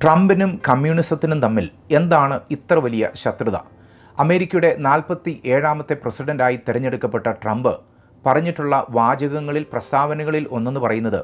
ട്രംപിനും കമ്മ്യൂണിസത്തിനും തമ്മിൽ എന്താണ് ഇത്ര വലിയ ശത്രുത? അമേരിക്കയുടെ നാൽപ്പത്തി ഏഴാമത്തെ പ്രസിഡന്റായി തിരഞ്ഞെടുക്കപ്പെട്ട ട്രംപ് പറഞ്ഞിട്ടുള്ള വാചകങ്ങളിൽ പ്രസ്താവനകളിൽ ഒന്നെന്ന് പറയുന്നത്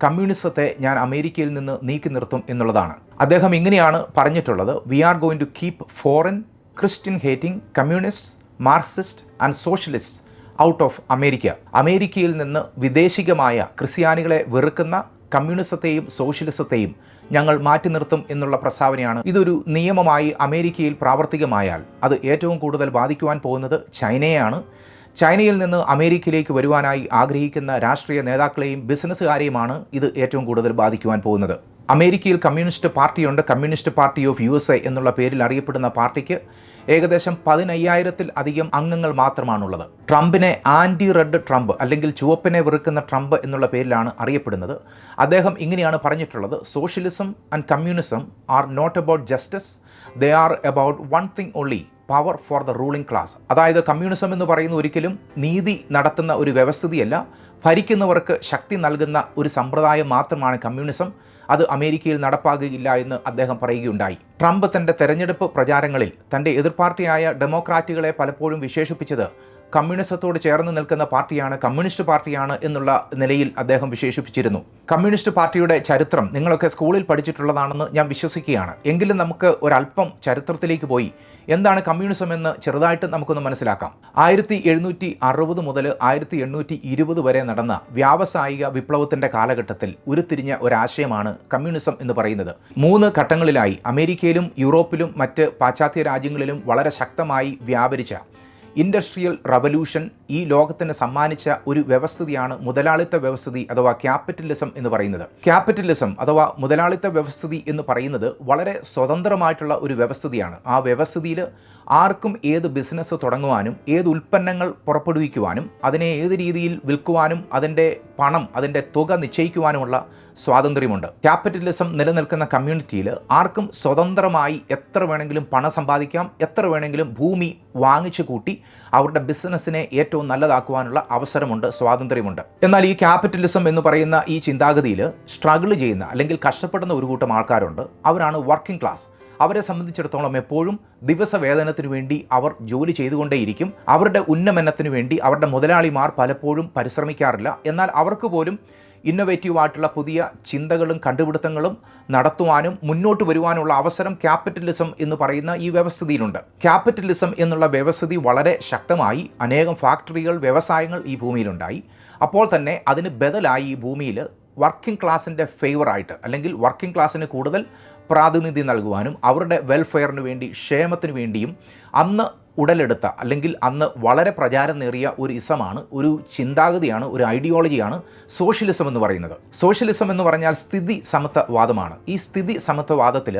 കമ്മ്യൂണിസത്തെ ഞാൻ അമേരിക്കയിൽ നിന്ന് നീക്കി നിർത്തും എന്നുള്ളതാണ്. അദ്ദേഹം ഇങ്ങനെയാണ് പറഞ്ഞിട്ടുള്ളത്. We are going to keep foreign Christian hating communist Marxist and socialist out of America അമേരിക്കയിൽ നിന്ന് വിദേശികമായ ക്രിസ്ത്യാനികളെ വെറുക്കുന്ന കമ്മ്യൂണിസത്തെയും സോഷ്യലിസത്തെയും ഞങ്ങൾ മാറ്റി നിർത്തും എന്നുള്ള പ്രസ്താവനയാണ്. ഇതൊരു നിയമമായി അമേരിക്കയിൽ പ്രാവർത്തികമായാൽ അത് ഏറ്റവും കൂടുതൽ ബാധിക്കുവാൻ പോകുന്നത് ചൈനയാണ് ചൈനയിൽ നിന്ന് അമേരിക്കയിലേക്ക് വരുവാനായി ആഗ്രഹിക്കുന്ന രാഷ്ട്രീയ നേതാക്കളെയും ബിസിനസ്സുകാരെയുമാണ് ഇത് ഏറ്റവും കൂടുതൽ ബാധിക്കുവാൻ പോകുന്നത്. അമേരിക്കയിൽ കമ്മ്യൂണിസ്റ്റ് പാർട്ടിയുണ്ട്. കമ്മ്യൂണിസ്റ്റ് പാർട്ടി ഓഫ് യു എന്നുള്ള പേരിൽ അറിയപ്പെടുന്ന പാർട്ടിക്ക് ഏകദേശം പതിനയ്യായിരത്തിൽ അധികം അംഗങ്ങൾ മാത്രമാണുള്ളത്. ട്രംപിനെ ആന്റി റെഡ് ട്രംപ് അല്ലെങ്കിൽ ചുവപ്പിനെ വെറുക്കുന്ന ട്രംപ് എന്നുള്ള പേരിലാണ് അറിയപ്പെടുന്നത്. അദ്ദേഹം ഇങ്ങനെയാണ് പറഞ്ഞിട്ടുള്ളത്. Socialism and communism are not about justice they are about one thing only power for the ruling class അതായത് കമ്മ്യൂണിസം എന്ന് പറയുന്ന ഒരിക്കലും നീതി നടത്തുന്ന ഒരു വ്യവസ്ഥിതിയല്ല. ഭരിക്കുന്നവർക്ക് ശക്തി നൽകുന്ന ഒരു സമ്പ്രദായം മാത്രമാണ് കമ്മ്യൂണിസം അത് അമേരിക്കയിൽ നടപ്പാകുകയില്ല എന്ന് അദ്ദേഹം പറയുകയുണ്ടായി. ട്രംപ് തന്റെ തെരഞ്ഞെടുപ്പ് പ്രചാരങ്ങളിൽ തന്റെ എതിർപാർട്ടിയായ ഡെമോക്രാറ്റുകളെ പലപ്പോഴും വിശേഷിപ്പിച്ചത് കമ്മ്യൂണിസത്തോട് ചേർന്ന് നിൽക്കുന്ന പാർട്ടിയാണ് കമ്മ്യൂണിസ്റ്റ് പാർട്ടിയാണ് എന്നുള്ള നിലയിൽ അദ്ദേഹം വിശേഷിപ്പിച്ചിരുന്നു. കമ്മ്യൂണിസ്റ്റ് പാർട്ടിയുടെ ചരിത്രം നിങ്ങളൊക്കെ സ്കൂളിൽ പഠിച്ചിട്ടുള്ളതാണെന്ന് ഞാൻ വിശ്വസിക്കുകയാണ്. എങ്കിലും നമുക്ക് ഒരല്പം ചരിത്രത്തിലേക്ക് പോയി. എന്താണ് കമ്മ്യൂണിസം എന്ന് ചെറുതായിട്ട് നമുക്കൊന്ന് മനസ്സിലാക്കാം. ആയിരത്തി എഴുന്നൂറ്റി അറുപത് മുതൽ ആയിരത്തി എണ്ണൂറ്റി ഇരുപത് വരെ നടന്ന വ്യാവസായിക വിപ്ലവത്തിന്റെ കാലഘട്ടത്തിൽ ഉരുത്തിരിഞ്ഞ ഒരാശയമാണ് കമ്മ്യൂണിസം എന്ന് പറയുന്നത്. മൂന്ന് ഘട്ടങ്ങളിലായി അമേരിക്കയിലും യൂറോപ്പിലും മറ്റ് പാശ്ചാത്യ രാജ്യങ്ങളിലും വളരെ ശക്തമായി വ്യാപരിച്ച ഇൻഡസ്ട്രിയൽ റവല്യൂഷൻ ഈ ലോകത്തിന് സമ്മാനിച്ച ഒരു വ്യവസ്ഥിതിയാണ് മുതലാളിത്ത വ്യവസ്ഥിതി അഥവാ ക്യാപിറ്റലിസം എന്ന് പറയുന്നത്. ക്യാപിറ്റലിസം അഥവാ മുതലാളിത്ത വ്യവസ്ഥിതി എന്ന് പറയുന്നത് വളരെ സ്വതന്ത്രമായിട്ടുള്ള ഒരു വ്യവസ്ഥിതിയാണ്. ആ വ്യവസ്ഥിതിയിൽ ആർക്കും ഏത് ബിസിനസ് തുടങ്ങുവാനും ഏത് ഉൽപ്പന്നങ്ങൾ പുറപ്പെടുവിക്കുവാനും അതിനെ ഏത് രീതിയിൽ വിൽക്കുവാനും അതിന്റെ പണം അതിന്റെ തുക നിശ്ചയിക്കുവാനുമുള്ള സ്വാതന്ത്ര്യമുണ്ട്. ക്യാപിറ്റലിസം നിലനിൽക്കുന്ന കമ്മ്യൂണിറ്റിയിൽ ആർക്കും സ്വതന്ത്രമായി എത്ര വേണമെങ്കിലും പണം സമ്പാദിക്കാം എത്ര വേണമെങ്കിലും ഭൂമി വാങ്ങിച്ചു കൂട്ടി അവരുടെ ബിസിനസ്സിനെ ഏറ്റവും നല്ലതാക്കുവാനുള്ള അവസരമുണ്ട് സ്വാതന്ത്ര്യമുണ്ട്. എന്നാൽ ഈ ക്യാപിറ്റലിസം എന്ന് പറയുന്ന ഈ ചിന്താഗതിയിൽ സ്ട്രഗിൾ ചെയ്യുന്ന അല്ലെങ്കിൽ കഷ്ടപ്പെടുന്ന ഒരു കൂട്ടം ആൾക്കാരുണ്ട്. അവരാണ് വർക്കിംഗ് ക്ലാസ്. അവരെ സംബന്ധിച്ചിടത്തോളം എപ്പോഴും ദിവസവേതനത്തിനു വേണ്ടി അവർ ജോലി ചെയ്തുകൊണ്ടേയിരിക്കും. അവരുടെ ഉന്നമനത്തിനു വേണ്ടി അവരുടെ മുതലാളിമാർ പലപ്പോഴും പരിശ്രമിക്കാറില്ല. എന്നാൽ അവർക്ക് പോലും ഇന്നൊവേറ്റീവ് ആയിട്ടുള്ള പുതിയ ചിന്തകളും കണ്ടുപിടുത്തങ്ങളും നടത്തുവാനും മുന്നോട്ട് വരുവാനുള്ള അവസരം ക്യാപിറ്റലിസം എന്ന് പറയുന്ന ഈ വ്യവസ്ഥിതിയിലുണ്ട്. ക്യാപിറ്റലിസം എന്നുള്ള വ്യവസ്ഥിതി വളരെ ശക്തമായി അനേകം ഫാക്ടറികൾ വ്യവസായങ്ങൾ ഈ ഭൂമിയിലുണ്ടായി. അപ്പോൾ തന്നെ അതിന് ബദലായി ഈ ഭൂമിയിൽ വർക്കിംഗ് ക്ലാസിന്റെ ഫേവറായിട്ട് അല്ലെങ്കിൽ വർക്കിംഗ് ക്ലാസ്സിന് കൂടുതൽ പ്രാതിനിധ്യം നൽകുവാനും അവരുടെ വെൽഫെയറിന് വേണ്ടി ക്ഷേമത്തിന് വേണ്ടിയും അന്ന് ഉടലെടുത്ത അല്ലെങ്കിൽ അന്ന് വളരെ പ്രചാരം നേറിയ ഒരു ഇസമാണ് ഒരു ചിന്താഗതിയാണ് ഒരു ഐഡിയോളജിയാണ് സോഷ്യലിസം എന്ന് പറയുന്നത്. സോഷ്യലിസം എന്ന് പറഞ്ഞാൽ സ്ഥിതി സമത്വവാദമാണ്. ഈ സ്ഥിതി സമത്വവാദത്തിൽ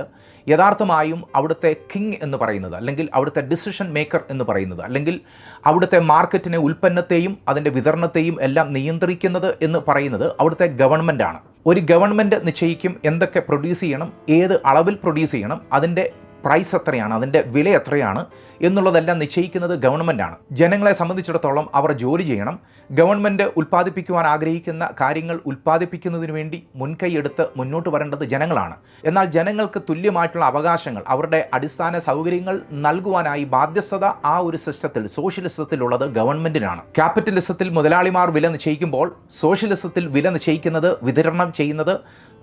യഥാർത്ഥമായും അവിടുത്തെ കിങ് എന്ന് പറയുന്നത് അല്ലെങ്കിൽ അവിടുത്തെ ഡിസിഷൻ മേക്കർ എന്ന് പറയുന്നത് അല്ലെങ്കിൽ അവിടുത്തെ മാർക്കറ്റിനെ ഉൽപ്പന്നത്തെയും അതിന്റെ വിതരണത്തെയും എല്ലാം നിയന്ത്രിക്കുന്നത് എന്ന് പറയുന്നത് അവിടുത്തെ ഗവൺമെന്റാണ് ഒരു ഗവൺമെന്റ് നിശ്ചയിക്കും എന്തൊക്കെ പ്രൊഡ്യൂസ് ചെയ്യണം ഏത് അളവിൽ പ്രൊഡ്യൂസ് ചെയ്യണം അതിന്റെ പ്രൈസ് എത്രയാണ് അതിന്റെ വില എത്രയാണ് എന്നുള്ളതെല്ലാം നിശ്ചയിക്കുന്നത് ഗവൺമെന്റാണ്. ജനങ്ങളെ സംബന്ധിച്ചിടത്തോളം അവർ ജോലി ചെയ്യണം. ഗവൺമെന്റ് ഉൽപ്പാദിപ്പിക്കുവാൻ ആഗ്രഹിക്കുന്ന കാര്യങ്ങൾ ഉൽപ്പാദിപ്പിക്കുന്നതിന് വേണ്ടി മുൻകൈയെടുത്ത് മുന്നോട്ട് വരേണ്ടത് ജനങ്ങളാണ്. എന്നാൽ ജനങ്ങൾക്ക് തുല്യമായിട്ടുള്ള അവകാശങ്ങൾ അവരുടെ അടിസ്ഥാന സൗകര്യങ്ങൾ നൽകുവാനായി ബാധ്യസ്ഥത ആ ഒരു സിസ്റ്റത്തിൽ സോഷ്യലിസത്തിലുള്ളത് ഗവൺമെന്റിനാണ്. ക്യാപിറ്റലിസത്തിൽ മുതലാളിമാർ വില നിശ്ചയിക്കുമ്പോൾ സോഷ്യലിസത്തിൽ വില നിശ്ചയിക്കുന്നത് വിതരണം ചെയ്യുന്നത്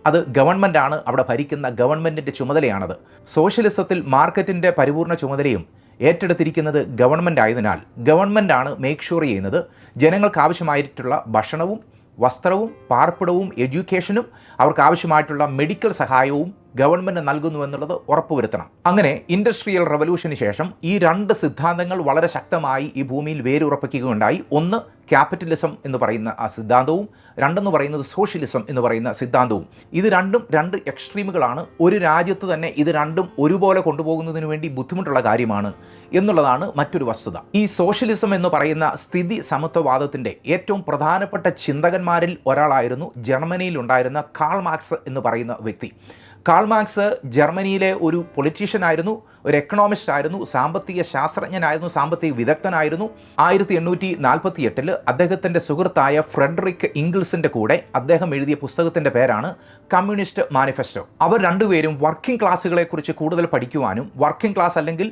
അത് ഗവൺമെന്റാണ് അവിടെ ഭരിക്കുന്ന ഗവൺമെന്റിന്റെ ചുമതലയാണത്. സോഷ്യലിസത്തിൽ മാർക്കറ്റിന്റെ പരിപൂർണ ചുമതലയും ഏറ്റെടുത്തിരിക്കുന്നത് ഗവൺമെന്റ് ആയതിനാൽ ഗവൺമെന്റാണ് മേക്ക് ഷുവർ ചെയ്യുന്നത്. ജനങ്ങൾക്ക് ആവശ്യമായിട്ടുള്ള ഭക്ഷണവും വസ്ത്രവും പാർപ്പിടവും എഡ്യൂക്കേഷനും അവർക്ക് ആവശ്യമായിട്ടുള്ള മെഡിക്കൽ സഹായവും ഗവൺമെന്റ് നൽകുന്നു എന്നുള്ളത് ഉറപ്പുവരുത്തണം. അങ്ങനെ ഇൻഡസ്ട്രിയൽ റവല്യൂഷന് ശേഷം ഈ രണ്ട് സിദ്ധാന്തങ്ങൾ വളരെ ശക്തമായി ഈ ഭൂമിയിൽ വേരുറപ്പിക്കുകയുണ്ടായി. ഒന്ന് ക്യാപിറ്റലിസം എന്ന് പറയുന്ന ആ സിദ്ധാന്തവും രണ്ടെന്ന് പറയുന്നത് സോഷ്യലിസം എന്ന് പറയുന്ന സിദ്ധാന്തവും. ഇത് രണ്ടും രണ്ട് എക്സ്ട്രീമുകളാണ് ഒരു രാജ്യത്ത് തന്നെ ഇത് രണ്ടും ഒരുപോലെ കൊണ്ടുപോകുന്നതിന് വേണ്ടി ബുദ്ധിമുട്ടുള്ള കാര്യമാണ് എന്നുള്ളതാണ് മറ്റൊരു വസ്തുത. ഈ സോഷ്യലിസം എന്ന് പറയുന്ന സ്ഥിതി സമത്വവാദത്തിന്റെ ഏറ്റവും പ്രധാനപ്പെട്ട ചിന്തകന്മാരിൽ ഒരാളായിരുന്നു ജർമ്മനിയിൽ ഉണ്ടായിരുന്ന കാൾ മാർക്സ് എന്ന് പറയുന്ന വ്യക്തി. കാൾമാക്സ് ജർമ്മനിയിലെ ഒരു പൊളിറ്റീഷ്യൻ ആയിരുന്നു ഒരു എക്കണോമിസ്റ്റ് ആയിരുന്നു സാമ്പത്തിക ശാസ്ത്രജ്ഞനായിരുന്നു സാമ്പത്തിക വിദഗ്ധനായിരുന്നു. ആയിരത്തി എണ്ണൂറ്റി നാൽപ്പത്തി എട്ടിൽ അദ്ദേഹത്തിന്റെ സുഹൃത്തായ ഫ്രെഡറിക് ഇംഗിൾസിന്റെ കൂടെ അദ്ദേഹം എഴുതിയ പുസ്തകത്തിന്റെ പേരാണ് കമ്മ്യൂണിസ്റ്റ് മാനിഫെസ്റ്റോ. അവർ രണ്ടുപേരും വർക്കിംഗ് ക്ലാസ്സുകളെക്കുറിച്ച് കൂടുതൽ പഠിക്കുവാനും വർക്കിംഗ് ക്ലാസ് അല്ലെങ്കിൽ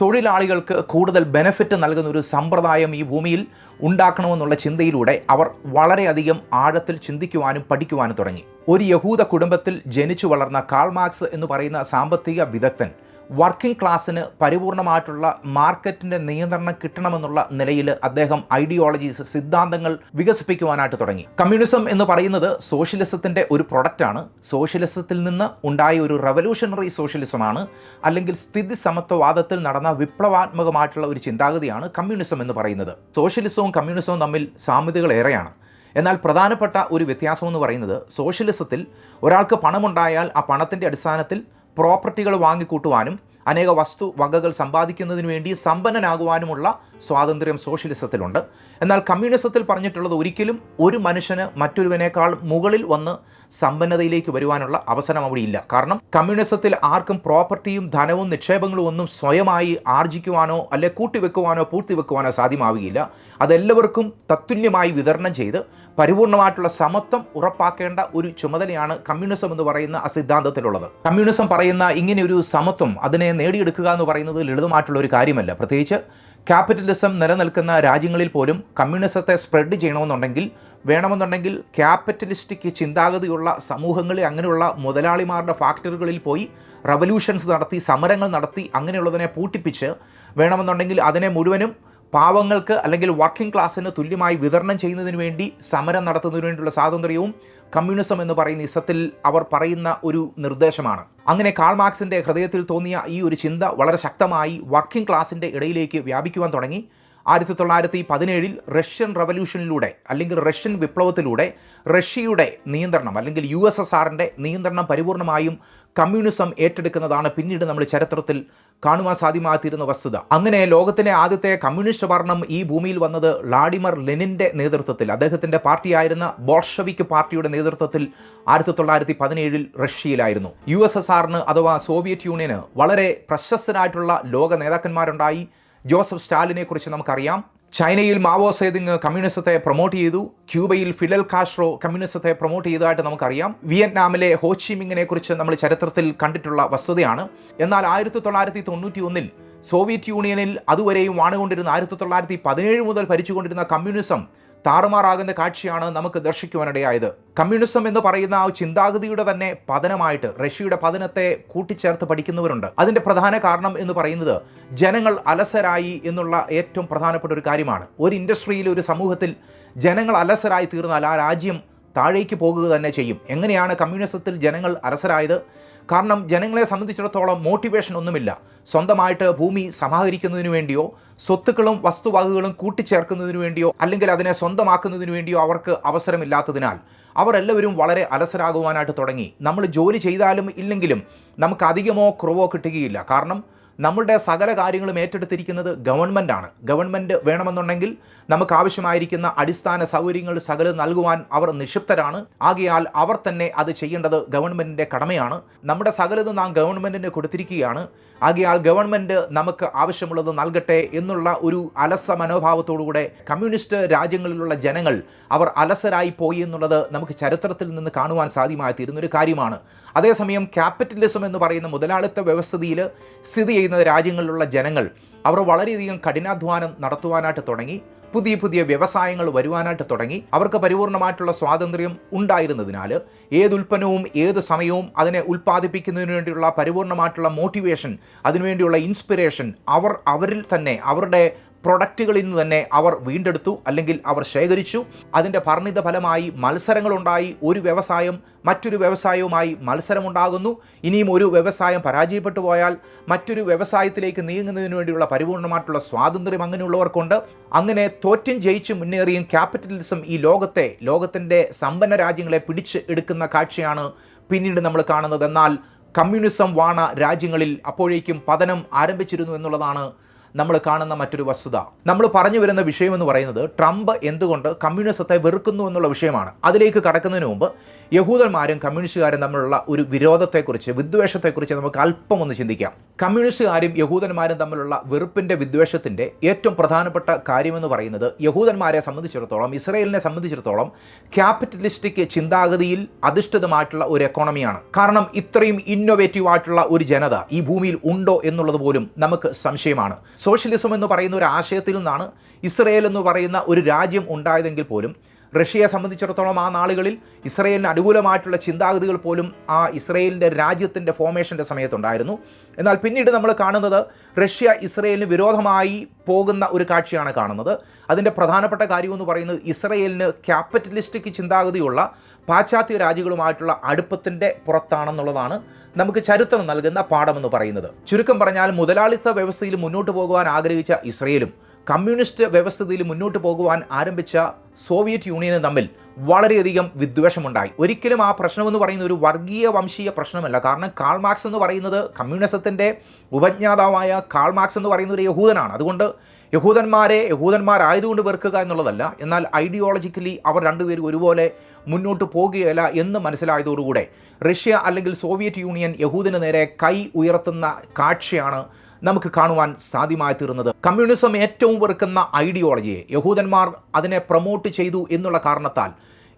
തൊഴിലാളികൾക്ക് കൂടുതൽ ബെനഫിറ്റ് നൽകുന്ന ഒരു സമ്പ്രദായം ഈ ഭൂമിയിൽ ഉണ്ടാക്കണമെന്നുള്ള ചിന്തയിലൂടെ അവർ വളരെയധികം ആഴത്തിൽ ചിന്തിക്കുവാനും പഠിക്കുവാനും തുടങ്ങി. ഒരു യഹൂദ കുടുംബത്തിൽ ജനിച്ചു വളർന്ന കാൾമാർക്സ് എന്ന് പറയുന്ന സാമ്പത്തിക വിദഗ്ധൻ വർക്കിംഗ് ക്ലാസ്സിന് പരിപൂർണമായിട്ടുള്ള മാർക്കറ്റിന്റെ നിയന്ത്രണം കിട്ടണമെന്നുള്ള നിലയിൽ അദ്ദേഹം ഐഡിയോളജീസ് സിദ്ധാന്തങ്ങൾ വികസിപ്പിക്കുവാനായിട്ട് തുടങ്ങി. കമ്മ്യൂണിസം എന്ന് പറയുന്നത് സോഷ്യലിസത്തിന്റെ ഒരു പ്രൊഡക്റ്റാണ് സോഷ്യലിസത്തിൽ നിന്ന് ഉണ്ടായ ഒരു റവല്യൂഷണറി സോഷ്യലിസമാണ് അല്ലെങ്കിൽ സ്ഥിതി സമത്വവാദത്തിൽ നടന്ന വിപ്ലവാത്മകമായിട്ടുള്ള ഒരു ചിന്താഗതിയാണ് കമ്മ്യൂണിസം എന്ന് പറയുന്നത്. സോഷ്യലിസവും കമ്മ്യൂണിസവും തമ്മിൽ സാമ്യതകൾ ഏറെയാണ്. എന്നാൽ പ്രധാനപ്പെട്ട ഒരു വ്യത്യാസം എന്ന് പറയുന്നത് സോഷ്യലിസത്തിൽ ഒരാൾക്ക് പണമുണ്ടായാൽ ആ പണത്തിന്റെ അടിസ്ഥാനത്തിൽ പ്രോപ്പർട്ടികൾ വാങ്ങിക്കൂട്ടുവാനും അനേക വസ്തു വകകൾ സമ്പാദിക്കുന്നതിന് വേണ്ടി സമ്പന്നനാകുവാനുമുള്ള സ്വാതന്ത്ര്യം സോഷ്യലിസത്തിലുണ്ട്. എന്നാൽ കമ്മ്യൂണിസത്തിൽ പറഞ്ഞിട്ടുള്ളത് ഒരിക്കലും ഒരു മനുഷ്യന് മറ്റൊരുവനേക്കാൾ മുകളിൽ വന്ന് സമ്പന്നതയിലേക്ക് വരുവാനുള്ള അവസരം അവിടെ ഇല്ല. കാരണം കമ്മ്യൂണിസത്തിൽ ആർക്കും പ്രോപ്പർട്ടിയും ധനവും നിക്ഷേപങ്ങളും ഒന്നും സ്വയമായി ആർജിക്കുവാനോ അല്ലെ കൂട്ടിവെക്കുവാനോ പൂർത്തിവെക്കുവാനോ സാധ്യമാവുകയില്ല. അതെല്ലാവർക്കും തത്തുല്യമായി വിതരണം ചെയ്ത് പരിപൂർണമായിട്ടുള്ള സമത്വം ഉറപ്പാക്കേണ്ട ഒരു ചുമതലയാണ് കമ്മ്യൂണിസം എന്ന് പറയുന്ന ആ സിദ്ധാന്തത്തിലുള്ളത്. കമ്മ്യൂണിസം പറയുന്ന ഇങ്ങനെ ഒരു സമത്വം അതിനെ നേടിയെടുക്കുക എന്ന് പറയുന്നത് ലളിതമായിട്ടുള്ള ഒരു കാര്യമല്ല. പ്രത്യേകിച്ച് ക്യാപിറ്റലിസം നിലനിൽക്കുന്ന രാജ്യങ്ങളിൽ പോലും കമ്മ്യൂണിസത്തെ സ്പ്രെഡ് ചെയ്യണമെന്നുണ്ടെങ്കിൽ വേണമെന്നുണ്ടെങ്കിൽ ക്യാപിറ്റലിസ്റ്റിക് ചിന്താഗതിയുള്ള സമൂഹങ്ങളിൽ അങ്ങനെയുള്ള മുതലാളിമാരുടെ ഫാക്ടറികളിൽ പോയി റവല്യൂഷൻസ് നടത്തി സമരങ്ങൾ നടത്തി അങ്ങനെയുള്ളതിനെ പൂട്ടിപ്പിച്ച് വേണമെന്നുണ്ടെങ്കിൽ അതിനെ മുഴുവനും പാവങ്ങൾക്ക് അല്ലെങ്കിൽ വർക്കിംഗ് ക്ലാസ്സിന് തുല്യമായി വിതരണം ചെയ്യുന്നതിന് വേണ്ടി സമരം നടത്തുന്നതിന് വേണ്ടിയുള്ള സ്വാതന്ത്ര്യവും കമ്മ്യൂണിസം എന്ന് പറയുന്ന ഇസത്തിൽ അവർ പറയുന്ന ഒരു നിർദ്ദേശമാണ്. അങ്ങനെ കാൾ മാർക്സിന്റെ ഹൃദയത്തിൽ തോന്നിയ ഈ ഒരു ചിന്ത വളരെ ശക്തമായി വർക്കിംഗ് ക്ലാസിന്റെ ഇടയിലേക്ക് വ്യാപിക്കുവാൻ തുടങ്ങി. ആയിരത്തി തൊള്ളായിരത്തി പതിനേഴിൽ റഷ്യൻ റവല്യൂഷനിലൂടെ അല്ലെങ്കിൽ റഷ്യൻ വിപ്ലവത്തിലൂടെ റഷ്യയുടെ നിയന്ത്രണം അല്ലെങ്കിൽ യു എസ് എസ് ആറിന്റെ നിയന്ത്രണം പരിപൂർണമായും കമ്മ്യൂണിസം ഏറ്റെടുക്കുന്നതാണ് പിന്നീട് നമ്മൾ ചരിത്രത്തിൽ കാണുവാൻ സാധ്യമാകത്തിരുന്ന വസ്തുത. അങ്ങനെ ലോകത്തിലെ ആദ്യത്തെ കമ്മ്യൂണിസ്റ്റ് ഭരണം ഈ ഭൂമിയിൽ വന്നത് ലാഡിമർ ലെനിന്റെ നേതൃത്വത്തിൽ. അദ്ദേഹത്തിന്റെ പാർട്ടിയായിരുന്ന ബോൾഷവിക് പാർട്ടിയുടെ നേതൃത്വത്തിൽ ആയിരത്തി തൊള്ളായിരത്തി പതിനേഴിൽ റഷ്യയിലായിരുന്നു. യു എസ് എസ് ആറിന് അഥവാ സോവിയറ്റ് യൂണിയന് വളരെ പ്രശസ്തരായിട്ടുള്ള ലോക നേതാക്കന്മാരുണ്ടായി. ജോസഫ് സ്റ്റാലിനെക്കുറിച്ച് നമുക്കറിയാം. ചൈനയിൽ മാവോ സേതിങ് കമ്മ്യൂണിസത്തെ പ്രൊമോട്ട് ചെയ്തു. ക്യൂബയിൽ ഫിഡൽ കാസ്ട്രോ കമ്മ്യൂണിസത്തെ പ്രൊമോട്ട് ചെയ്തതായിട്ട് നമുക്കറിയാം. വിയറ്റ്നാമിലെ ഹോച്ചിമിങ്ങിനെ കുറിച്ച് നമ്മൾ ചരിത്രത്തിൽ കണ്ടിട്ടുള്ള വസ്തുതയാണ്. എന്നാൽ ആയിരത്തി തൊള്ളായിരത്തി തൊണ്ണൂറ്റി ഒന്നിൽ സോവിയറ്റ് യൂണിയനിൽ അതുവരെയും വാണുകൊണ്ടിരുന്ന ആയിരത്തി തൊള്ളായിരത്തി പതിനേഴ് മുതൽ ഭരിച്ചുകൊണ്ടിരുന്ന കമ്മ്യൂണിസം താറുമാറാകുന്ന കാഴ്ചയാണ് നമുക്ക് ദർശിക്കുവാനിടയായത്. കമ്മ്യൂണിസം എന്ന് പറയുന്ന ആ ചിന്താഗതിയുടെ തന്നെ പതനമായിട്ട് റഷ്യയുടെ പതനത്തെ കൂട്ടിച്ചേർത്ത് പഠിക്കുന്നവരുണ്ട്. അതിന്റെ പ്രധാന കാരണം എന്ന് പറയുന്നത് ജനങ്ങൾ അലസരായി എന്നുള്ള ഏറ്റവും പ്രധാനപ്പെട്ട ഒരു കാര്യമാണ്. ഒരു ഇൻഡസ്ട്രിയിൽ ഒരു സമൂഹത്തിൽ ജനങ്ങൾ അലസരായി തീർന്നാൽ ആ രാജ്യം താഴേക്ക് പോകുക തന്നെ ചെയ്യും. എങ്ങനെയാണ് കമ്മ്യൂണിസത്തിൽ ജനങ്ങൾ അലസരായത്? കാരണം ജനങ്ങളെ സംബന്ധിച്ചിടത്തോളം മോട്ടിവേഷൻ ഒന്നുമില്ല. സ്വന്തമായിട്ട് ഭൂമി സമാഹരിക്കുന്നതിന് വേണ്ടിയോ സ്വത്തുക്കളും വസ്തുവകകളും കൂട്ടിച്ചേർക്കുന്നതിന് വേണ്ടിയോ അല്ലെങ്കിൽ അതിനെ സ്വന്തമാക്കുന്നതിന് വേണ്ടിയോ അവർക്ക് അവസരമില്ലാത്തതിനാൽ അവർ എല്ലാവരും വളരെ അലസരാകുവാനായിട്ട് തുടങ്ങി. നമ്മൾ ജോലി ചെയ്താലും ഇല്ലെങ്കിലും നമുക്ക് അധികമോ കുറവോ കിട്ടുകയില്ല. കാരണം നമ്മളുടെ സകല കാര്യങ്ങളും ഏറ്റെടുത്തിരിക്കുന്നത് ഗവൺമെന്റാണ് ഗവൺമെന്റ് വേണമെന്നുണ്ടെങ്കിൽ നമുക്ക് ആവശ്യമായിരിക്കുന്ന അടിസ്ഥാന സൗകര്യങ്ങൾ സകലം നൽകുവാൻ അവർ നിക്ഷിപ്തരാണ്. ആകയാൽ അവർ തന്നെ അത് ചെയ്യേണ്ടത് ഗവൺമെന്റിന്റെ കടമയാണ്. നമ്മുടെ സകലതും നാം ഗവൺമെന്റിന് കൊടുത്തിരിക്കുകയാണ്. ആകയാൽ ഗവൺമെന്റ് നമുക്ക് ആവശ്യമുള്ളത് നൽകട്ടെ എന്നുള്ള ഒരു അലസ മനോഭാവത്തോടുകൂടെ കമ്മ്യൂണിസ്റ്റ് രാജ്യങ്ങളിലുള്ള ജനങ്ങൾ അവർ അലസരായി പോയി എന്നുള്ളത് നമുക്ക് ചരിത്രത്തിൽ നിന്ന് കാണുവാൻ സാധ്യമായി തീരുന്നൊരു കാര്യമാണ്. അതേസമയം ക്യാപിറ്റലിസം എന്ന് പറയുന്ന മുതലാളിത്ത വ്യവസ്ഥിതിയിൽ സ്ഥിതി ചെയ്യുന്ന രാജ്യങ്ങളിലുള്ള ജനങ്ങൾ അവർ വളരെയധികം കഠിനാധ്വാനം നടത്തുവാനായിട്ട് തുടങ്ങി പുതിയ പുതിയ വ്യവസായങ്ങൾ വരുവാനായിട്ട് തുടങ്ങി അവർക്ക് പരിപൂർണമായിട്ടുള്ള സ്വാതന്ത്ര്യം ഉണ്ടായിരുന്നതിനാൽ ഏത് ഉൽപ്പന്നവും ഏത് സമയവും അതിനെ ഉൽപ്പാദിപ്പിക്കുന്നതിന് വേണ്ടിയുള്ള പരിപൂർണമായിട്ടുള്ള മോട്ടിവേഷൻ അതിനുവേണ്ടിയുള്ള ഇൻസ്പിറേഷൻ അവർ അവരിൽ തന്നെ അവരുടെ പ്രൊഡക്റ്റുകളിൽ നിന്ന് തന്നെ അവർ വീണ്ടെടുത്തു അല്ലെങ്കിൽ അവർ ശേഖരിച്ചു. അതിന്റെ പരിണിത ഫലമായി മത്സരങ്ങളുണ്ടായി. ഒരു വ്യവസായം മറ്റൊരു വ്യവസായവുമായി മത്സരമുണ്ടാകുന്നു. ഇനിയും ഒരു വ്യവസായം പരാജയപ്പെട്ടു പോയാൽ മറ്റൊരു വ്യവസായത്തിലേക്ക് നീങ്ങുന്നതിന് വേണ്ടിയുള്ള പരിപൂർണമായിട്ടുള്ള സ്വാതന്ത്ര്യം അങ്ങനെയുള്ളവർക്കുണ്ട്. അങ്ങനെ തോറ്റും ജയിച്ചും മുന്നേറിയും ക്യാപിറ്റലിസം ഈ ലോകത്തെ ലോകത്തിന്റെ സമ്പന്ന രാജ്യങ്ങളെ പിടിച്ച് എടുക്കുന്ന കാഴ്ചയാണ് പിന്നീട് നമ്മൾ കാണുന്നത്. എന്നാൽ കമ്മ്യൂണിസം വാണ രാജ്യങ്ങളിൽ അപ്പോഴേക്കും പതനം ആരംഭിച്ചിരുന്നു എന്നുള്ളതാണ് നമ്മൾ കാണുന്ന മറ്റൊരു വസ്തുത. നമ്മൾ പറഞ്ഞു വരുന്ന വിഷയം എന്ന് പറയുന്നത് ട്രംപ് എന്തുകൊണ്ട് കമ്മ്യൂണിസത്തെ വെറുക്കുന്നു എന്നുള്ള വിഷയമാണ്. അതിലേക്ക് കടക്കുന്നതിന് മുമ്പ് യഹൂദന്മാരും കമ്മ്യൂണിസ്റ്റുകാരും തമ്മിലുള്ള ഒരു വിരോധത്തെക്കുറിച്ച് വിദ്വേഷത്തെക്കുറിച്ച് നമുക്ക് അല്പം ഒന്ന് ചിന്തിക്കാം. കമ്മ്യൂണിസ്റ്റുകാരും യഹൂദന്മാരും തമ്മിലുള്ള വെറുപ്പിന്റെ വിദ്വേഷത്തിന്റെ ഏറ്റവും പ്രധാനപ്പെട്ട കാര്യമെന്ന് പറയുന്നത് യഹൂദന്മാരെ സംബന്ധിച്ചിടത്തോളം ഇസ്രയേലിനെ സംബന്ധിച്ചിടത്തോളം ക്യാപിറ്റലിസ്റ്റിക് ചിന്താഗതിയിൽ അധിഷ്ഠിതമായിട്ടുള്ള ഒരു എക്കോണമിയാണ് കാരണം ഇത്രയും ഇന്നൊവേറ്റീവ് ആയിട്ടുള്ള ഒരു ജനത ഈ ഭൂമിയിൽ ഉണ്ടോ എന്നുള്ളത് പോലും നമുക്ക് സംശയമാണ്. സോഷ്യലിസം എന്ന് പറയുന്ന ഒരു ആശയത്തിൽ നിന്നാണ് ഇസ്രയേൽ എന്ന് പറയുന്ന ഒരു രാജ്യം ഉണ്ടായതെങ്കിൽ പോലും റഷ്യയെ സംബന്ധിച്ചിടത്തോളം ആ നാളുകളിൽ ഇസ്രയേലിന് അനുകൂലമായിട്ടുള്ള ചിന്താഗതികൾ പോലും ആ ഇസ്രയേലിന്റെ രാജ്യത്തിന്റെ ഫോർമേഷന്റെ സമയത്തുണ്ടായിരുന്നു. എന്നാൽ പിന്നീട് നമ്മൾ കാണുന്നത് റഷ്യ ഇസ്രയേലിന് വിരോധമായി പോകുന്ന ഒരു കാഴ്ചയാണ് കാണുന്നത്. അതിന്റെ പ്രധാനപ്പെട്ട കാര്യമെന്ന് പറയുന്നത് ഇസ്രയേലിന് ക്യാപിറ്റലിസ്റ്റിക് ചിന്താഗതിയുള്ള പാശ്ചാത്യ രാജ്യങ്ങളുമായിട്ടുള്ള അടുപ്പത്തിന്റെ പുറത്താണെന്നുള്ളതാണ് നമുക്ക് ചരിത്രം നൽകുന്ന പാഠമെന്ന് പറയുന്നത്. ചുരുക്കം പറഞ്ഞാൽ മുതലാളിത്ത വ്യവസ്ഥയിൽ മുന്നോട്ട് പോകുവാൻ ആഗ്രഹിച്ച ഇസ്രയേലും കമ്മ്യൂണിസ്റ്റ് വ്യവസ്ഥയിൽ മുന്നോട്ട് പോകുവാൻ ആരംഭിച്ച സോവിയറ്റ് യൂണിയനും തമ്മിൽ വളരെയധികം വിദ്വേഷമുണ്ടായി. ഒരിക്കലും ആ പ്രശ്നമെന്ന് പറയുന്ന ഒരു വർഗീയ വംശീയ പ്രശ്നമല്ല. കാരണം കാൾ മാർക്സ് എന്ന് പറയുന്നത് കമ്മ്യൂണിസത്തിന്റെ ഉപജ്ഞാതാവായ കാൾ മാർക്സ് എന്ന് പറയുന്ന ഒരു യഹൂദനാണ്. അതുകൊണ്ട് യഹൂദന്മാരെ യഹൂദന്മാരായതുകൊണ്ട് വെറുക്കുക എന്നുള്ളതല്ല എന്നാൽ ഐഡിയോളജിക്കലി അവർ രണ്ടുപേരും ഒരുപോലെ മുന്നോട്ട് പോകുകയില്ല എന്ന് മനസ്സിലായതോടുകൂടെ റഷ്യ അല്ലെങ്കിൽ സോവിയറ്റ് യൂണിയൻ യഹൂദിന് നേരെ കൈ ഉയർത്തുന്ന കാഴ്ചയാണ് നമുക്ക് കാണുവാൻ സാധ്യമായി തീർന്നത്. കമ്മ്യൂണിസം ഏറ്റവും വെറുക്കുന്ന ഐഡിയോളജിയെ യഹൂദന്മാർ അതിനെ പ്രൊമോട്ട് ചെയ്തു എന്നുള്ള കാരണത്താൽ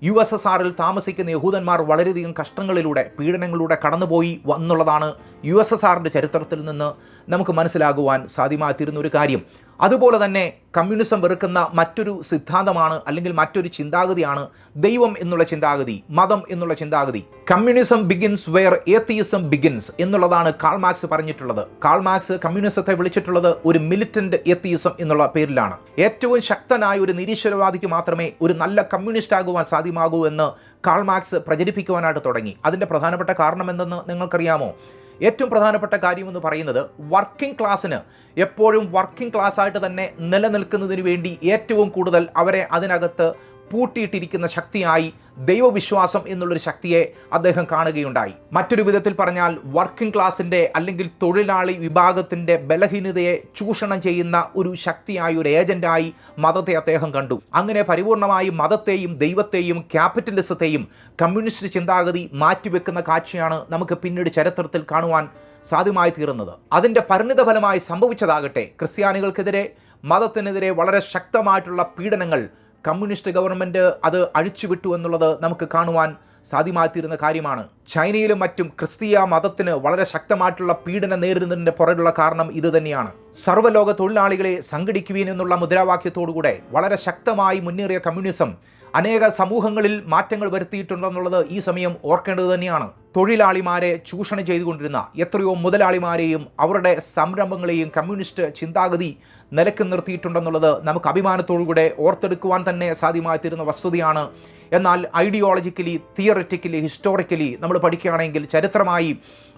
യു എസ് എസ് ആറിൽ താമസിക്കുന്ന യഹൂദന്മാർ വളരെയധികം കഷ്ടങ്ങളിലൂടെ പീഡനങ്ങളിലൂടെ കടന്നുപോയി എന്നുള്ളതാണ് യു എസ് എസ് ആറിന്റെ ചരിത്രത്തിൽ നിന്ന് നമുക്ക് മനസ്സിലാകുവാൻ സാധ്യമായിത്തീരുന്ന ഒരു കാര്യം. അതുപോലെ തന്നെ കമ്മ്യൂണിസം വെറുക്കുന്ന മറ്റൊരു സിദ്ധാന്തമാണ് അല്ലെങ്കിൽ മറ്റൊരു ചിന്താഗതിയാണ് ദൈവം എന്നുള്ള ചിന്താഗതി മതം എന്നുള്ള ചിന്താഗതി. Communism begins where atheism begins എന്നുള്ളതാണ് കാൾ കാൾമാക്സ് പറഞ്ഞിട്ടുള്ളത്. കാൾ കാൾമാക്സ് കമ്മ്യൂണിസത്തെ വിളിച്ചിട്ടുള്ളത് ഒരു മിലിറ്റന്റ് ഏത്തിയിസം എന്നുള്ള പേരിലാണ്. ഏറ്റവും ശക്തനായ ഒരു നിരീശ്വരവാദിക്ക് മാത്രമേ ഒരു നല്ല കമ്മ്യൂണിസ്റ്റ് ആകുവാൻ സാധ്യമാകൂ എന്ന് കാൾ കാൾമാക്സ് പ്രചരിപ്പിക്കുവാനായിട്ട് തുടങ്ങി. അതിന്റെ പ്രധാനപ്പെട്ട കാരണം എന്തെന്ന് നിങ്ങൾക്കറിയാമോ? ഏറ്റവും പ്രധാനപ്പെട്ട കാര്യമെന്ന് പറയുന്നത് വർക്കിംഗ് ക്ലാസ്സിന് എപ്പോഴും വർക്കിംഗ് ക്ലാസ് ആയിട്ട് തന്നെ നിലനിൽക്കുന്നതിന് വേണ്ടി ഏറ്റവും കൂടുതൽ അവരെ അതിനകത്ത് പൂട്ടിയിട്ടിരിക്കുന്ന ശക്തിയായി ദൈവവിശ്വാസം എന്നുള്ളൊരു ശക്തിയെ അദ്ദേഹം കാണുകയുണ്ടായി. മറ്റൊരു വിധത്തിൽ പറഞ്ഞാൽ വർക്കിംഗ് ക്ലാസിന്റെ അല്ലെങ്കിൽ തൊഴിലാളി വിഭാഗത്തിന്റെ ബലഹീനതയെ ചൂഷണം ചെയ്യുന്ന ഒരു ശക്തിയായി ഒരു ഏജന്റായി മതത്തെ അദ്ദേഹം കണ്ടു. അങ്ങനെ പരിപൂർണമായി മതത്തെയും ദൈവത്തെയും ക്യാപിറ്റലിസത്തെയും കമ്മ്യൂണിസ്റ്റ് ചിന്താഗതി മാറ്റിവെക്കുന്ന കാഴ്ചയാണ് നമുക്ക് പിന്നീട് ചരിത്രത്തിൽ കാണുവാൻ സാധ്യമായി തീർന്നത് അതിന്റെ പരിണിതഫലമായി സംഭവിച്ചതാകട്ടെ ക്രിസ്ത്യാനികൾക്കെതിരെ മതത്തിനെതിരെ വളരെ ശക്തമായിട്ടുള്ള പീഡനങ്ങൾ കമ്മ്യൂണിസ്റ്റ് ഗവൺമെന്റ് അത് അഴിച്ചുവിട്ടു എന്നുള്ളത് നമുക്ക് കാണുവാൻ സാധ്യമായിത്തീരുന്ന കാര്യമാണ്. ചൈനയിലും മറ്റും ക്രിസ്തീയ മതത്തിന് വളരെ ശക്തമായിട്ടുള്ള പീഡനം നേരിടുന്നതിന്റെ പുറകിലുള്ള കാരണം ഇത് തന്നെയാണ്. സർവലോക തൊഴിലാളികളെ സംഘടിക്കുവീൻ എന്നുള്ള മുദ്രാവാക്യത്തോടുകൂടെ വളരെ ശക്തമായി മുന്നേറിയ കമ്മ്യൂണിസം അനേക സമൂഹങ്ങളിൽ മാറ്റങ്ങൾ വരുത്തിയിട്ടുണ്ടെന്നുള്ളത് ഈ സമയം ഓർക്കേണ്ടത് തന്നെയാണ്. തൊഴിലാളിമാരെ ചൂഷണം ചെയ്തുകൊണ്ടിരുന്ന എത്രയോ മുതലാളിമാരെയും അവരുടെ സംരംഭങ്ങളെയും കമ്മ്യൂണിസ്റ്റ് ചിന്താഗതി നിലയ്ക്ക് നിർത്തിയിട്ടുണ്ടെന്നുള്ളത് നമുക്ക് അഭിമാനത്തോടുകൂടെ ഓർത്തെടുക്കുവാൻ തന്നെ സാധ്യമായിത്തീരുന്ന വസ്തുതയാണ്. എന്നാൽ ഐഡിയോളജിക്കലി തിയററ്റിക്കലി ഹിസ്റ്റോറിക്കലി നമ്മൾ പഠിക്കുകയാണെങ്കിൽ ചരിത്രമായി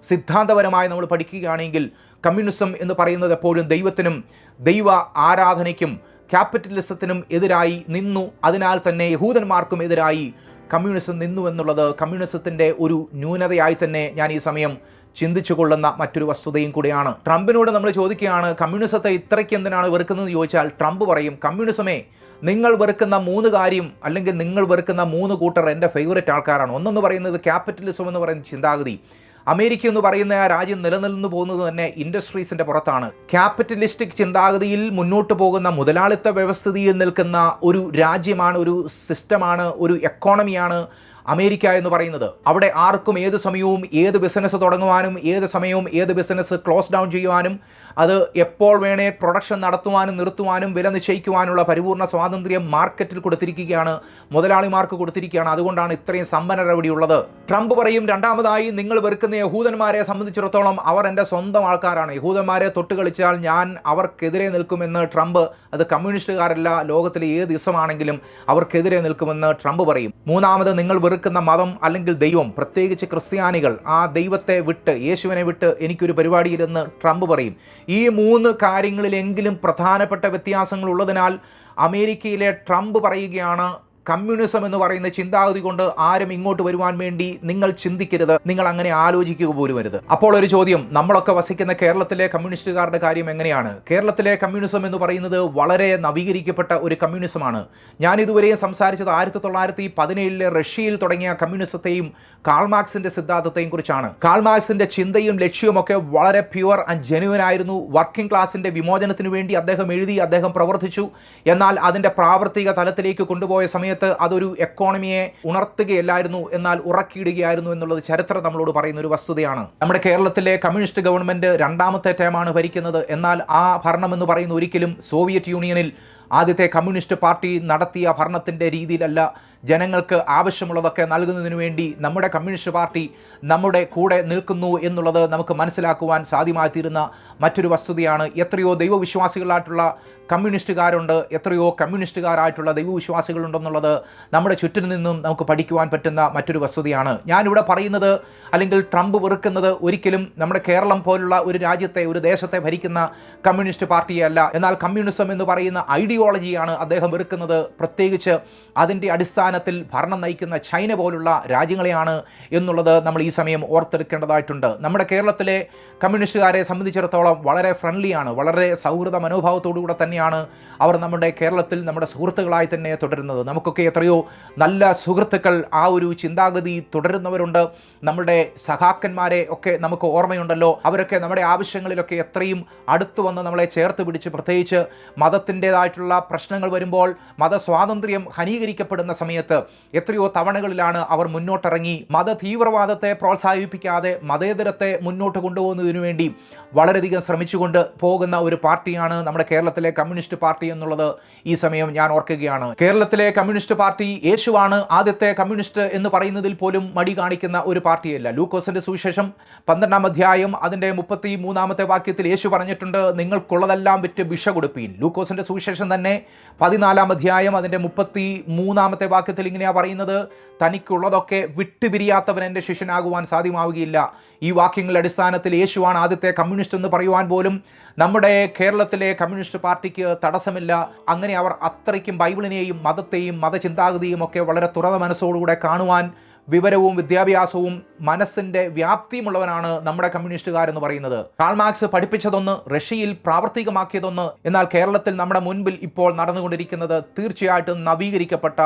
സിദ്ധാന്തപരമായി നമ്മൾ പഠിക്കുകയാണെങ്കിൽ കമ്മ്യൂണിസം എന്ന് പറയുന്നത് എപ്പോഴും ദൈവത്തിനും ദൈവ ആരാധനയ്ക്കും ക്യാപിറ്റലിസത്തിനും എതിരായി നിന്നു. അതിനാൽ തന്നെ യഹൂദന്മാർക്കും എതിരായി കമ്മ്യൂണിസം നിന്നു എന്നുള്ളത് കമ്മ്യൂണിസത്തിന്റെ ഒരു ന്യൂനതയായി തന്നെ ഞാൻ ഈ സമയം ചിന്തിച്ചു കൊള്ളുന്ന മറ്റൊരു വസ്തുതയും കൂടിയാണ്. ട്രംപിനോട് നമ്മൾ ചോദിക്കുകയാണ് കമ്മ്യൂണിസത്തെ ഇത്രയ്ക്ക് എന്തിനാണ് വെറുക്കുന്നതെന്ന് ചോദിച്ചാൽ ട്രംപ് പറയും കമ്മ്യൂണിസമേ നിങ്ങൾ വെറുക്കുന്ന മൂന്ന് കാര്യം അല്ലെങ്കിൽ നിങ്ങൾ വെറുക്കുന്ന മൂന്ന് കൂട്ടർ എന്റെ ഫേവററ്റ് ആൾക്കാരാണ്. ഒന്നെന്ന് പറയുന്നത് ക്യാപിറ്റലിസം എന്ന് പറയുന്ന ചിന്താഗതി. അമേരിക്ക എന്ന് പറയുന്ന ആ രാജ്യം നിലനിന്നു പോകുന്നത് തന്നെ ഇൻഡസ്ട്രീസിന്റെ പുറത്താണ്. ക്യാപിറ്റലിസ്റ്റിക് ചിന്താഗതിയിൽ മുന്നോട്ട് പോകുന്ന മുതലാളിത്ത വ്യവസ്ഥിതിയിൽ നിൽക്കുന്ന ഒരു രാജ്യമാണ് ഒരു സിസ്റ്റമാണ് ഒരു എക്കോണമിയാണ് അമേരിക്ക എന്ന് പറയുന്നത്. അവിടെ ആർക്കും ഏത് സമയവും ഏത് ബിസിനസ് തുടങ്ങുവാനും ഏത് സമയവും ഏത് ബിസിനസ് ക്ലോസ് ഡൗൺ ചെയ്യുവാനും അത് എപ്പോൾ വേണേ പ്രൊഡക്ഷൻ നടത്തുവാനും നിർത്തുവാനും വില നിശ്ചയിക്കുവാനുള്ള പരിപൂർണ സ്വാതന്ത്ര്യം മാർക്കറ്റിൽ കൊടുത്തിരിക്കുകയാണ് മുതലാളിമാർക്ക് കൊടുത്തിരിക്കുകയാണ്. അതുകൊണ്ടാണ് ഇത്രയും സമ്പന്നർ ഉള്ളത് ട്രംപ് പറയും രണ്ടാമതായി നിങ്ങൾ വെറുക്കുന്ന യഹൂദന്മാരെ സംബന്ധിച്ചിടത്തോളം അവർ എന്റെ സ്വന്തം ആൾക്കാരാണ്. യഹൂദന്മാരെ തൊട്ട് കളിച്ചാൽ ഞാൻ അവർക്കെതിരെ നിൽക്കുമെന്ന് ട്രംപ് അത് കമ്മ്യൂണിസ്റ്റുകാരല്ല ലോകത്തിലെ ഏത് ദിവസമാണെങ്കിലും അവർക്കെതിരെ നിൽക്കുമെന്ന് ട്രംപ് പറയും. മൂന്നാമത് നിങ്ങൾ വെറുക്കുന്ന മതം അല്ലെങ്കിൽ ദൈവം പ്രത്യേകിച്ച് ക്രിസ്ത്യാനികൾ ആ ദൈവത്തെ വിട്ട് യേശുവിനെ വിട്ട് എനിക്കൊരു പരിപാടിയിലെന്ന് ട്രംപ് പറയും. ഈ മൂന്ന് കാര്യങ്ങളിലെങ്കിലും പ്രധാനപ്പെട്ട വ്യത്യാസങ്ങൾ ഉള്ളതിനാൽ അമേരിക്കയിലെ ട്രംപ് പറയുകയാണ് കമ്മ്യൂണിസം എന്ന് പറയുന്ന ചിന്താഗതി കൊണ്ട് ആരും ഇങ്ങോട്ട് വരുവാൻ വേണ്ടി നിങ്ങൾ ചിന്തിക്കരുത്. നിങ്ങൾ അങ്ങനെ ആലോചിക്കുക പോലും വരുത് അപ്പോൾ ഒരു ചോദ്യം നമ്മളൊക്കെ വസിക്കുന്ന കേരളത്തിലെ കമ്മ്യൂണിസ്റ്റുകാരുടെ കാര്യം എങ്ങനെയാണ്? കേരളത്തിലെ കമ്മ്യൂണിസം എന്ന് പറയുന്നത് വളരെ നവീകരിക്കപ്പെട്ട ഒരു കമ്മ്യൂണിസമാണ്. ഞാൻ ഇതുവരെയും സംസാരിച്ചത് ആയിരത്തി തൊള്ളായിരത്തി പതിനേഴിലെ റഷ്യയിൽ തുടങ്ങിയ കമ്മ്യൂണിസത്തെയും കാൾമാർക്സിന്റെ സിദ്ധാന്തത്തെയും കുറിച്ചാണ്. കാൾമാർക്സിന്റെ ചിന്തയും ലക്ഷ്യവും ഒക്കെ വളരെ പ്യുവർ ആൻഡ് ജെനുവൻ ആയിരുന്നു. വർക്കിംഗ് ക്ലാസിന്റെ വിമോചനത്തിന് വേണ്ടി അദ്ദേഹം എഴുതി അദ്ദേഹം പ്രവർത്തിച്ചു. എന്നാൽ അതിന്റെ പ്രാവർത്തിക തലത്തിലേക്ക് കൊണ്ടുപോയ സമയത്ത് അതൊരു എക്കോണമിയെ ഉണർത്തുകയല്ലായിരുന്നു എന്നാൽ ഉറക്കിയിടുകയായിരുന്നു എന്നുള്ളത് ചരിത്രം നമ്മളോട് പറയുന്ന ഒരു വസ്തുതയാണ്. നമ്മുടെ കേരളത്തിലെ കമ്മ്യൂണിസ്റ്റ് ഗവൺമെന്റ് രണ്ടാമത്തെ ടൈമാണ് ഭരിക്കുന്നത്. എന്നാൽ ആ ഭരണം എന്ന് പറയുന്ന ഒരിക്കലും സോവിയറ്റ് യൂണിയനിൽ ആദ്യത്തെ കമ്മ്യൂണിസ്റ്റ് പാർട്ടി നടത്തിയ ഭരണത്തിന്റെ രീതിയിലല്ല. ജനങ്ങൾക്ക് ആവശ്യമുള്ളതൊക്കെ നൽകുന്നതിന് വേണ്ടി നമ്മുടെ കമ്മ്യൂണിസ്റ്റ് പാർട്ടി നമ്മുടെ കൂടെ നിൽക്കുന്നു എന്നുള്ളത് നമുക്ക് മനസ്സിലാക്കുവാൻ സാധ്യമായിത്തീരുന്ന മറ്റൊരു വസ്തുതയാണ്. എത്രയോ ദൈവവിശ്വാസികളായിട്ടുള്ള കമ്മ്യൂണിസ്റ്റുകാരുണ്ട് എത്രയോ കമ്മ്യൂണിസ്റ്റുകാരായിട്ടുള്ള ദൈവവിശ്വാസികളുണ്ടെന്നുള്ളത് നമ്മുടെ ചുറ്റിൽ നിന്നും നമുക്ക് പഠിക്കുവാൻ പറ്റുന്ന മറ്റൊരു വസ്തുതയാണ്. ഞാനിവിടെ പറയുന്നത് അല്ലെങ്കിൽ ട്രംപ് വെറുക്കുന്നത് ഒരിക്കലും നമ്മുടെ കേരളം പോലുള്ള ഒരു രാജ്യത്തെ ഒരു ദേശത്തെ ഭരിക്കുന്ന കമ്മ്യൂണിസ്റ്റ് പാർട്ടിയല്ല എന്നാൽ കമ്മ്യൂണിസം എന്ന് പറയുന്ന ഐഡിയോളജിയാണ് അദ്ദേഹം വെറുക്കുന്നത്. പ്രത്യേകിച്ച് അതിന്റെ അടിസ്ഥാനത്തിൽ ഭരണം നയിക്കുന്ന ചൈന പോലുള്ള രാജ്യങ്ങളെയാണ് എന്നുള്ളത് നമ്മൾ ഈ സമയം ഓർത്തെടുക്കേണ്ടതായിട്ടുണ്ട്. നമ്മുടെ കേരളത്തിലെ കമ്മ്യൂണിസ്റ്റുകാരെ സംബന്ധിച്ചിടത്തോളം വളരെ ഫ്രണ്ട്ലിയാണ് വളരെ സൗഹൃദ മനോഭാവത്തോടുകൂടെ തന്നെയാണ് അവർ നമ്മുടെ കേരളത്തിൽ നമ്മുടെ സുഹൃത്തുക്കളായി തന്നെ തുടരുന്നത്. നമുക്കൊക്കെ എത്രയോ നല്ല സുഹൃത്തുക്കൾ ആ ഒരു ചിന്താഗതി തുടരുന്നവരുണ്ട്. നമ്മുടെ സഹാക്കന്മാരെ ഒക്കെ നമുക്ക് ഓർമ്മയുണ്ടല്ലോ. അവരൊക്കെ നമ്മുടെ ആവശ്യങ്ങളിലൊക്കെ എത്രയും അടുത്തു വന്ന് നമ്മളെ ചേർത്ത് പിടിച്ച് പ്രത്യേകിച്ച് മതത്തിന്റെതായിട്ടുള്ള പ്രശ്നങ്ങൾ വരുമ്പോൾ മതസ്വാതന്ത്ര്യം ഹനീകരിക്കപ്പെടുന്ന എത്രയോ തവണകളിലാണ് അവർ മുന്നോട്ടിറങ്ങി മത തീവ്രവാദത്തെ പ്രോത്സാഹിപ്പിക്കാതെ മതേതരത്തെ മുന്നോട്ട് കൊണ്ടുപോകുന്നതിനു വേണ്ടി വളരെയധികം ശ്രമിച്ചുകൊണ്ട് പോകുന്ന ഒരു പാർട്ടിയാണ് നമ്മുടെ കേരളത്തിലെ കമ്മ്യൂണിസ്റ്റ് പാർട്ടി എന്നുള്ളത് ഈ സമയം ഞാൻ ഓർക്കുകയാണ്. കേരളത്തിലെ കമ്മ്യൂണിസ്റ്റ് പാർട്ടി യേശുവാണ് ആദ്യത്തെ കമ്മ്യൂണിസ്റ്റ് എന്ന് പറയുന്നതിൽ പോലും മടി കാണിക്കുന്ന ഒരു പാർട്ടിയല്ല. ലൂക്കോസിന്റെ സുവിശേഷം പന്ത്രണ്ടാം അധ്യായം അതിന്റെ മുപ്പത്തി മൂന്നാമത്തെ വാക്യത്തിൽ യേശു പറഞ്ഞിട്ടുണ്ട് നിങ്ങൾക്കുള്ളതെല്ലാം വിറ്റ് ഭിക്ഷ കൊടുപ്പീൻ. ലൂക്കോസിന്റെ സുവിശേഷം തന്നെ പതിനാലാം അധ്യായം അതിന്റെ മുപ്പത്തി മൂന്നാമത്തെ വാക്യത്തിൽ ഇങ്ങനെയാ പറയുന്നത് തനിക്കുള്ളതൊക്കെ വിട്ടുപിരിയാത്തവൻ എന്റെ ശിഷ്യനാകുവാൻ സാധ്യമാവുകയില്ല. ഈ വാക്യങ്ങളുടെ അടിസ്ഥാനത്തിൽ യേശുവാണ് ആദ്യത്തെ കമ്മ്യൂണിസ്റ്റ് എന്ന് പറയുവാൻ പോലും നമ്മുടെ കേരളത്തിലെ കമ്മ്യൂണിസ്റ്റ് പാർട്ടിക്ക് തടസ്സമില്ല. അങ്ങനെ അവർ അത്രയ്ക്കും ബൈബിളിനെയും മതത്തെയും മതചിന്താഗതിയും ഒക്കെ വളരെ തുറന്ന മനസ്സോടുകൂടെ കാണുവാൻ വിവരവും വിദ്യാഭ്യാസവും മനസ്സിന്റെ വ്യാപ്തിയുമുള്ളവനാണ് നമ്മുടെ കമ്മ്യൂണിസ്റ്റുകാരെന്ന് പറയുന്നത്. കാൾമാർക്സ് പഠിപ്പിച്ചതൊന്ന് റഷ്യയിൽ പ്രാവർത്തികമാക്കിയതൊന്ന് എന്നാൽ കേരളത്തിൽ നമ്മുടെ മുൻപിൽ ഇപ്പോൾ നടന്നുകൊണ്ടിരിക്കുന്നത് തീർച്ചയായിട്ടും നവീകരിക്കപ്പെട്ട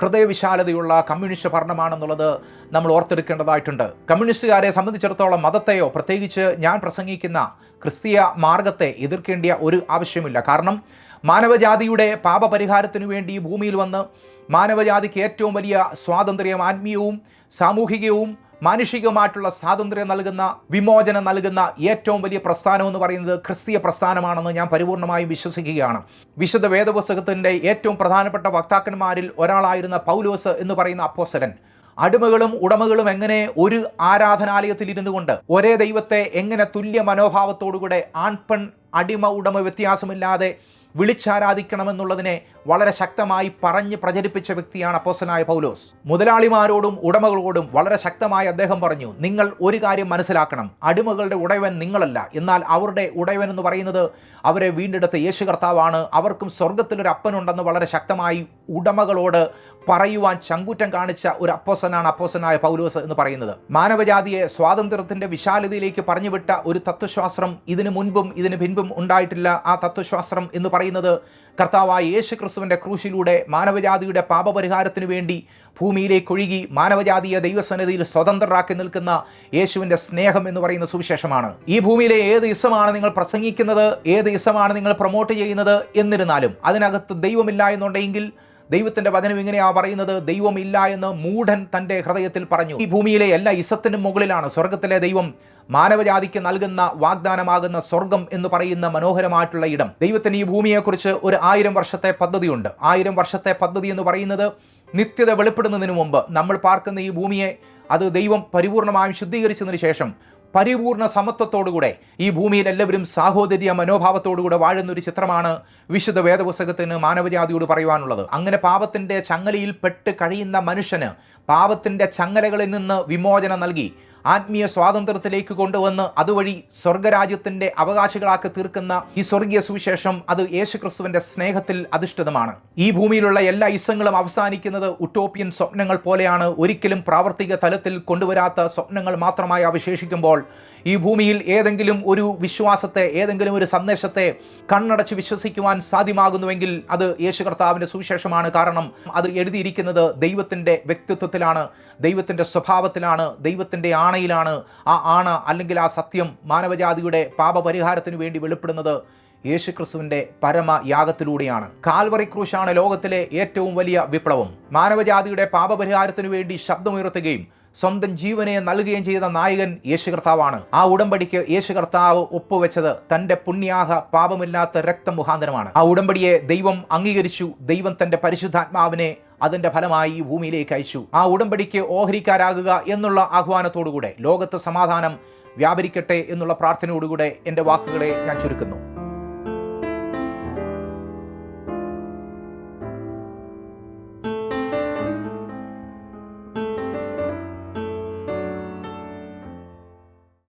ഹൃദയവിശാലതയുള്ള കമ്മ്യൂണിസ്റ്റ് ഭരണമാണെന്നുള്ളത് നമ്മൾ ഓർത്തെടുക്കേണ്ടതായിട്ടുണ്ട്. കമ്മ്യൂണിസ്റ്റുകാരെ സംബന്ധിച്ചിടത്തോളം മതത്തെയോ പ്രത്യേകിച്ച് ഞാൻ പ്രസംഗിക്കുന്ന ക്രിസ്തീയ മാർഗത്തെ എതിർക്കേണ്ടിയ ഒരു ആവശ്യമില്ല. കാരണം മാനവജാതിയുടെ പാപപരിഹാരത്തിനു വേണ്ടി ഭൂമിയിൽ വന്ന് മാനവജാതിക്ക് ഏറ്റവും വലിയ സ്വാതന്ത്ര്യം ആത്മീയവും സാമൂഹികവും മാനുഷികമായിട്ടുള്ള സ്വാതന്ത്ര്യം നൽകുന്ന വിമോചനം നൽകുന്ന ഏറ്റവും വലിയ പ്രസ്ഥാനം എന്ന് പറയുന്നത് ക്രിസ്തീയ പ്രസ്ഥാനമാണെന്ന് ഞാൻ പരിപൂർണമായും വിശ്വസിക്കുകയാണ്. വിശുദ്ധ വേദപുസ്തകത്തിന്റെ ഏറ്റവും പ്രധാനപ്പെട്ട വക്താക്കന്മാരിൽ ഒരാളായിരുന്ന പൗലോസ് എന്ന് പറയുന്ന അപ്പോസരൻ അടിമകളും ഉടമകളും എങ്ങനെ ഒരു ആരാധനാലയത്തിൽ ഇരുന്നു കൊണ്ട് ഒരേ ദൈവത്തെ എങ്ങനെ തുല്യ മനോഭാവത്തോടുകൂടെ ആൺപെൺ അടിമ ഉടമ വ്യത്യാസമില്ലാതെ വിളിച്ചാരാധിക്കണമെന്നുള്ളതിനെ വളരെ ശക്തമായി പറഞ്ഞ് പ്രചരിപ്പിച്ച വ്യക്തിയാണ് അപ്പോസനായ പൗലോസ്. മുതലാളിമാരോടും ഉടമകളോടും വളരെ ശക്തമായി അദ്ദേഹം പറഞ്ഞു നിങ്ങൾ ഒരു കാര്യം മനസ്സിലാക്കണം അടിമകളുടെ ഉടയവൻ നിങ്ങളല്ല. എന്നാൽ അവരുടെ ഉടയവൻ എന്ന് പറയുന്നത് അവരെ വീണ്ടെടുത്ത യേശു കർത്താവാണ്. അവർക്കും സ്വർഗത്തിലൊരു അപ്പനുണ്ടെന്ന് വളരെ ശക്തമായി ഉടമകളോട് പറയുവാൻ ചങ്കൂറ്റം കാണിച്ച ഒരു അപ്പോസനാണ് അപ്പോസനായ പൗലോസ് എന്ന് പറയുന്നത്. മാനവജാതിയെ സ്വാതന്ത്ര്യത്തിന്റെ വിശാലതയിലേക്ക് പറഞ്ഞുവിട്ട ഒരു തത്വശാസ്ത്രം ഇതിനു മുൻപും ഇതിനു പിൻപും ഉണ്ടായിട്ടില്ല. ആ തത്വശാസ്ത്രം എന്ന് പറയുന്നത് കർത്താവായ യേശു ക്രിസ്തുവിന്റെ ക്രൂശിലൂടെ മാനവജാതിയുടെ പാപപരിഹാരത്തിനു വേണ്ടി ഭൂമിയിലേക്ക് ഒഴുകി മാനവജാതിയെ ദൈവസന്നിധിയിൽ സ്വതന്ത്രരാക്കി നിൽക്കുന്ന യേശുവിന്റെ സ്നേഹം എന്ന് പറയുന്ന സുവിശേഷമാണ്. ഈ ഭൂമിയിലെ ഏത് ഇസമാണ് നിങ്ങൾ പ്രസംഗിക്കുന്നത് ഏത് ഇസമാണ് നിങ്ങൾ പ്രൊമോട്ട് ചെയ്യുന്നത് എന്നിരുന്നാലും അതിനകത്ത് ദൈവമില്ല എന്നുണ്ടെങ്കിൽ ദൈവത്തിന്റെ വചനം ഇങ്ങനെയാ പറയുന്നത് ദൈവമില്ല എന്ന് മൂഢൻ തന്റെ ഹൃദയത്തിൽ പറഞ്ഞു. ഈ ഭൂമിയിലെ എല്ലാ ഇസത്തിനും മുകളിലാണ് സ്വർഗത്തിലെ ദൈവം മാനവജാതിക്ക് നൽകുന്ന വാഗ്ദാനമാകുന്ന സ്വർഗം എന്ന് പറയുന്ന മനോഹരമായിട്ടുള്ള ഇടം. ദൈവത്തിന് ഈ ഭൂമിയെക്കുറിച്ച് ഒരു ആയിരം വർഷത്തെ പദ്ധതിയുണ്ട്. ആയിരം വർഷത്തെ പദ്ധതി എന്ന് പറയുന്നത് നിത്യത വെളിപ്പെടുന്നതിന് മുമ്പ് നമ്മൾ പാർക്കുന്ന ഈ ഭൂമിയെ അത് ദൈവം പരിപൂർണമായും ശുദ്ധീകരിച്ചതിന് ശേഷം പരിപൂർണ സമത്വത്തോടുകൂടെ ഈ ഭൂമിയിൽ എല്ലാവരും സാഹോദര്യ മനോഭാവത്തോടുകൂടെ വാഴുന്ന ഒരു ചിത്രമാണ് വിശുദ്ധ വേദപുസ്തകത്തിന് മാനവജാതിയോട് പറയുവാനുള്ളത്. അങ്ങനെ പാപത്തിന്റെ ചങ്ങലയിൽ പെട്ട് കഴിയുന്ന മനുഷ്യന് പാപത്തിന്റെ ചങ്ങലകളിൽ നിന്ന് വിമോചനം നൽകി ആത്മീയ സ്വാതന്ത്ര്യത്തിലേക്ക് കൊണ്ടുവന്ന് അതുവഴി സ്വർഗരാജ്യത്തിന്റെ അവകാശികളാക്കി തീർക്കുന്ന ഈ സ്വർഗീയ സുവിശേഷം അത് യേശുക്രിസ്തുവിന്റെ സ്നേഹത്തിൽ അധിഷ്ഠിതമാണ്. ഈ ഭൂമിയിലുള്ള എല്ലാ ഇസങ്ങളും അവസാനിക്കുന്നത് ഉട്ടോപ്യൻ സ്വപ്നങ്ങൾ പോലെയാണ്. ഒരിക്കലും പ്രാവർത്തിക തലത്തിൽ കൊണ്ടുവരാത്ത സ്വപ്നങ്ങൾ മാത്രമായി അവശേഷിക്കുമ്പോൾ ഈ ഭൂമിയിൽ ഏതെങ്കിലും ഒരു വിശ്വാസത്തെ ഏതെങ്കിലും ഒരു സന്ദേശത്തെ കണ്ണടച്ച് വിശ്വസിക്കുവാൻ സാധ്യമാകുന്നുവെങ്കിൽ അത് യേശു കർത്താവിന്റെ സുവിശേഷമാണ്. കാരണം അത് എഴുതിയിരിക്കുന്നത് ദൈവത്തിന്റെ വ്യക്തിത്വത്തിലാണ് ദൈവത്തിന്റെ സ്വഭാവത്തിലാണ് ദൈവത്തിന്റെ ആണയിലാണ്. ആ ആണ അല്ലെങ്കിൽ ആ സത്യം മാനവജാതിയുടെ പാപപരിഹാരത്തിന് വേണ്ടി വെളിപ്പെടുന്നത് യേശുക്രിസ്തുവിന്റെ പരമയാഗത്തിലൂടെയാണ്. കാൽവറി ക്രൂശാണ് ലോകത്തിലെ ഏറ്റവും വലിയ വിപ്ലവം. മാനവജാതിയുടെ പാപപരിഹാരത്തിനു വേണ്ടി ശബ്ദമുയർത്തുകയും സ്വന്തം ജീവനെ നൽകുകയും ചെയ്ത നായകൻ യേശു കർത്താവാണ് ആ ഉടമ്പടിക്ക് യേശു കർത്താവ് ഒപ്പുവെച്ചത് തന്റെ പുണ്യാഹ പാപമില്ലാത്ത രക്തം മുഖാന്തരമാണ് ആ ഉടമ്പടിയെ ദൈവം അംഗീകരിച്ചു. ദൈവം തന്റെ പരിശുദ്ധാത്മാവിനെ അതിന്റെ ഫലമായി ഈ ഭൂമിയിലേക്ക് അയച്ചു. ആ ഉടമ്പടിക്ക് ഓഹരിക്കാരാകുക എന്നുള്ള ആഹ്വാനത്തോടുകൂടെ ലോകത്ത് സമാധാനം വ്യാപരിക്കട്ടെ എന്നുള്ള പ്രാർത്ഥനയോടുകൂടെ എന്റെ വാക്കുകളെ ഞാൻ ചുരുക്കുന്നു.